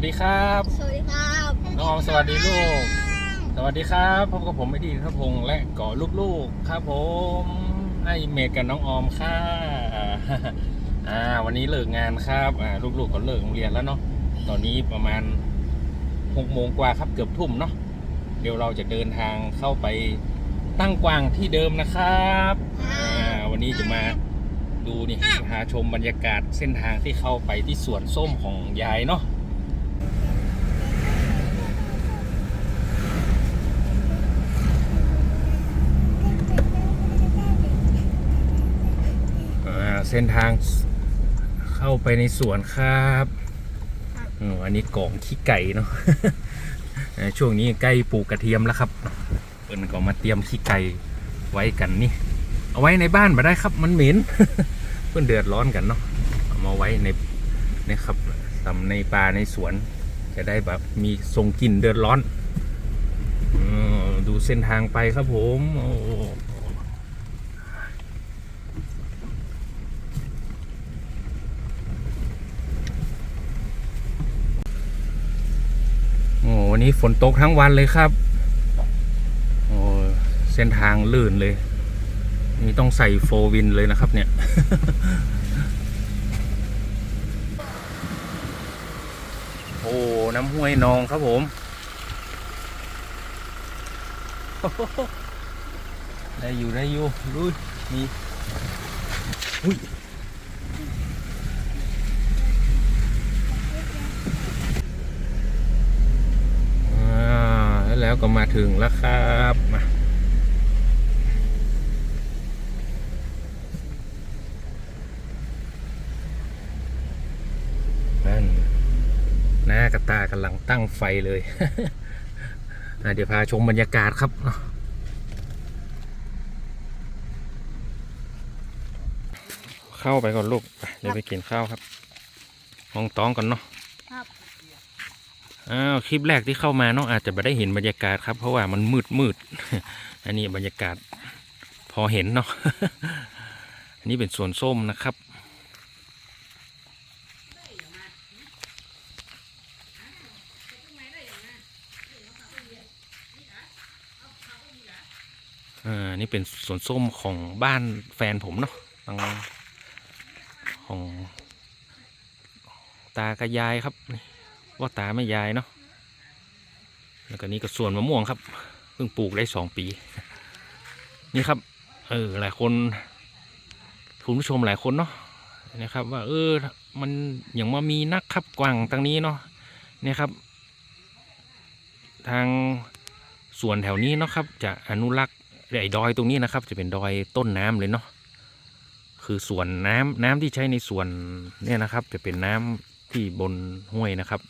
วัสดีครับ สวัสดีครับน้องออมสวัสดีลูก สวัสดีครับพบกับผมไอดีทัพพงษ์และก่อลูกๆครับผมไอเมดกับน้องออมค่ะอ่าวันนี้เลิกงานครับอ่าลูกๆก็เลิกโรงเรียนแล้วเนาะตอนนี้ประมาณหกโมงกว่าครับเกือบทุ่มเนาะเดี๋ยวเราจะเดินทางเข้าไปตั้งกวางที่เดิมนะครับอ่าวันนี้จะมาดูนี่พาชมบรรยากาศเส้นทางที่เข้าไปที่สวนส้มของยายเนาะ อ่า เส้นทางเข้าไปในสวนครับอืมอันนี้กล่องขี้ไก่เนาะอ่าช่วงนี้ใกล้ปลูกกระเทียมแล้วครับเปิ้นก็มาเตรียมขี้ไก่ไว้กันนี่ เอาไว้ในบ้านมาได้ครับมันเหม็นเพื่อนเดือดร้อนกันเนาะเอามาไว้ในนะครับตำในป่าในสวน จะได้แบบมีทรงกลิ่นเดือดร้อนอมดูเส้นทางไปครับผมโอ้ วันนี้ฝนตกทั้งวันเลยครับ โอ้เส้นทางลื่นเลย นี่ต้องใส่โฟวินเลยนะครับเนี่ย โอ้ น้ำห้วยนองครับผมได้อยู่ได้อยู่ลุยมีอุ้ย อ่า แล้วก็มาถึงแล้วครับมานั่นหน้ากระตากำลังตั้งไฟเลยเดี๋ยวพาชมบรรยากาศครับเข้าไปก่อนลูก เดี๋ยวไปกินข้าวครับมองต้องก่อนเนาะ อ้าวคลิปแรกที่เข้ามาเนาะอาจจะไม่ได้เห็นบรรยากาศครับ เพราะว่ามันมืดมืดอันนี้บรรยากาศพอเห็นเนาะอันนี้เป็นสวนส้มนะครับ อ่า นี่เป็นสวนส้มของบ้านแฟนผมเนาะทางของตากับยายครับนี่ ว่าตาไม่ยายเนาะแล้วก็นี่ก็สวนมะม่วงครับเพิ่งปลูกได้สองปี นี่ครับ เออหลายคนคุณผู้ชมหลายคนเนาะนะครับ ว่า เออ มันอย่างมามีนักครับกวางตรงนี้เนาะเนี่ยครับ ทางสวนแถวนี้เนาะครับ จะอนุรักษ์ไอ้ดอยตรงนี้นะครับ จะเป็นดอยต้นน้ำเลยเนาะคือส่วนน้ำน้ำที่ใช้ในสวนเนี่ยนะครับ จะเป็นน้ำที่บนห้วยนะครับ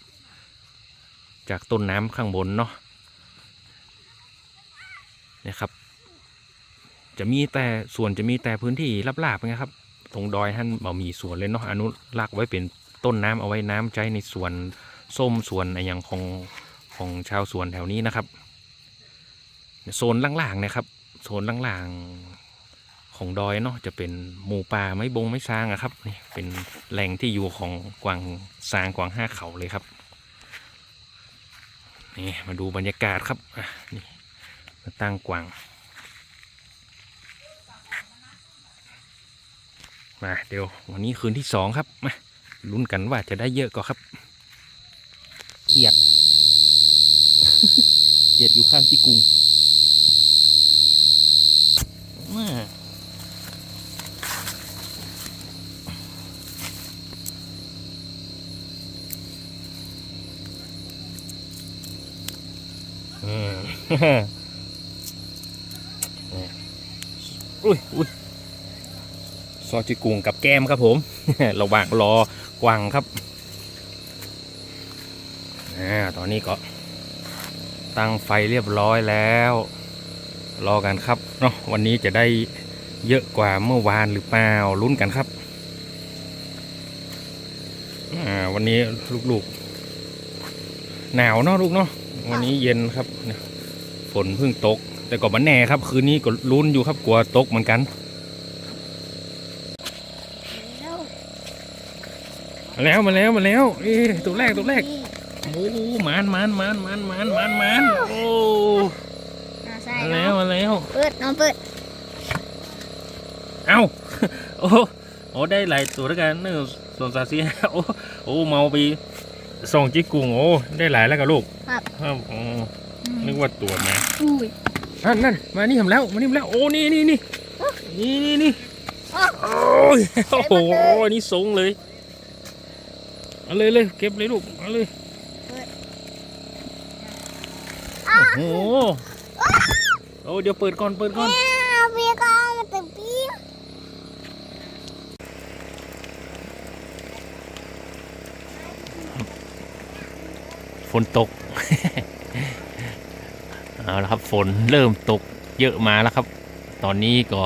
จากต้นน้ำข้างบนเนาะนี่ยครับ จะมีแต่ส่วนจะมีแต่พื้นที่ลาบๆนะครับ ตรงดอยท่านบ่มีสวนเลยเนาะอนุรักษ์ไว้เป็นต้นน้ำเอาไว้น้ำใช้ในสวนส้มสวนอย่างของของชาวสวนแถวนี้นะครับโซนล่างๆนะครับโซนล่างๆของดอยเนาะจะเป็นหมู่ป่าไม้บงไม้ซางอะครับนี่เป็นแหล่งที่อยู่ของกวางซางกวางห้าเขาเลยครับ นี่มาดูบรรยากาศครับอะนี่มาตั้งกวางมาเดี๋ยววันนี้คืนที่สองครับมาลุ้นกันว่าจะได้เยอะก็ครับเขียดเขียดอยู่ข้างที่กรุงมา อืมอุ้ยอุ้ยซอจิกุงกับแก้มครับผม ระหว่างรอกวางครับอ่าตอนนี้ก็ ตั้งไฟเรียบร้อยแล้ว รอกันครับเนาะวันนี้จะได้เยอะกว่าเมื่อวานหรือเปล่าลุ้นกันครับอ่าวันนี้ลูกๆ หนาวเนาะลูกเนาะ วันนี้เย็นครับเนี่ยฝนเพิ่งตก แต่ก็มันแน่ครับ คืนนี้ก็ลุ้นอยู่ครับกลัวตกเหมือนกันแล้วมาแล้วมาแล้วมาแล้วเอ้ตัวแรกตัวแรกนี่โอ้มันมันมันมันมันมันมันโอ้อ่าใช่มาแล้วมาแล้วเปิดน้องเปิดเอ้าโอ้โอ้ได้หลายตัวด้วยกันหนึ่งส่วนสามสี่ห้าโอ้โอ้เมาไป สองจิกกุงโอ้ได้หลายแล้วกับลูกครับครับอ๋อนึกว่าตัวมาอุ้ยนั่นนั่นมานี่ทำแล้วมานี่ทำแล้วโอ้นี่นี่นี่นี่นี่นี่อ้าวโอ้ยโอ้โหใหญ่มากเลยนี่สูงเลยเอาเลยเลยเก็บเลยลูกเอาเลยโอ้โหโอ้เดี๋ยวเปิดก่อนเปิดก่อน เบียร์ก็มาเต็มปี ฝนตก เอาละครับฝนเริ่มตกเยอะมาแล้วครับ ตอนนี้ก็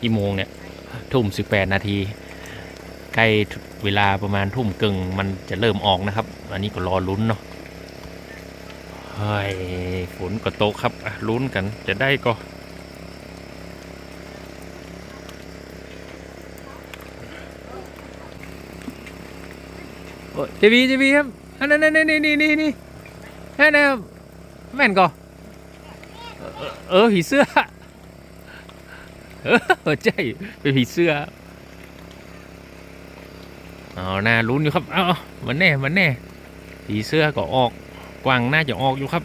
กี่โมงเนี่ย ทุ่มสิบแปดนาที ใกล้เวลาประมาณทุ่มกึ่งมันจะเริ่มออกนะครับ อันนี้ก็รอลุ้นเนาะเฮ้ยฝนก็ตกครับลุ้นกันจะได้ก็เจบีเจบีครับ อันนั้นนั่นี่นี่นี่นี่นั่นแม่นก็เออเออผีเสื้อเออใช่เป็นผีเสื้อเอาหน้าลุ้นอยู่ครับเอาเอามันแน่มันแน่ผีเสื้อก็ออกกวางน่าจะออกอยู่ครับ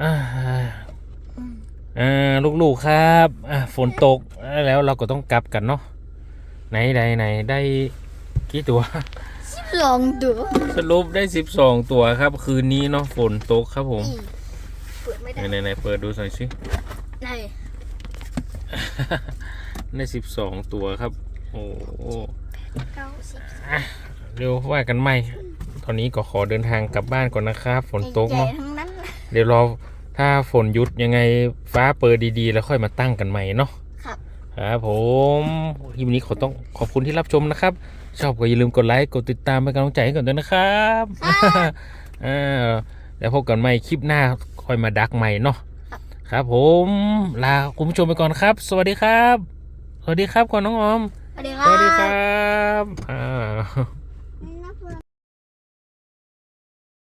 อ่าลูกๆครับอะฝนตกแล้วเราก็ต้องกลับกันเนาะ ไหนไหนไหนได้กี่ตัว ลองดูสรุปได้12ตัวครับ คืนนี้เนาะฝนตกครับผมอีเปิดไม่ได้ไหนไหนไหนเปิดดูหน่อยสิ ไหนได้12ตัวครับ โอ้โหเก้าสิบเดี๋ยวว่ากันใหม่ตอนนี้ก็ขอเดินทางกลับบ้านก่อนนะครับฝนตกใหญ่เนาะ ๆทั้งนั้นเดี๋ยวรอถ้าฝนหยุดยังไงฟ้าเปิดดีๆ แล้วค่อยมาตั้งกันใหม่เนาะ ครับครับผมคลิปนี้ขอต้องขอบคุณที่รับชมนะครับ ชอบก็อย่าลืมกดไลค์กดติดตามเป็นกำลังใจให้ก่อนด้วยนะครับอ่าแล้วพบกันใหม่คลิปหน้าค่อยมาดักใหม่เนาะครับ ผมลาคุณผู้ชมไปก่อนครับ สวัสดีครับ สวัสดีครับก่อนน้องออม สวัสดีคสรับวัสดีครับอ่า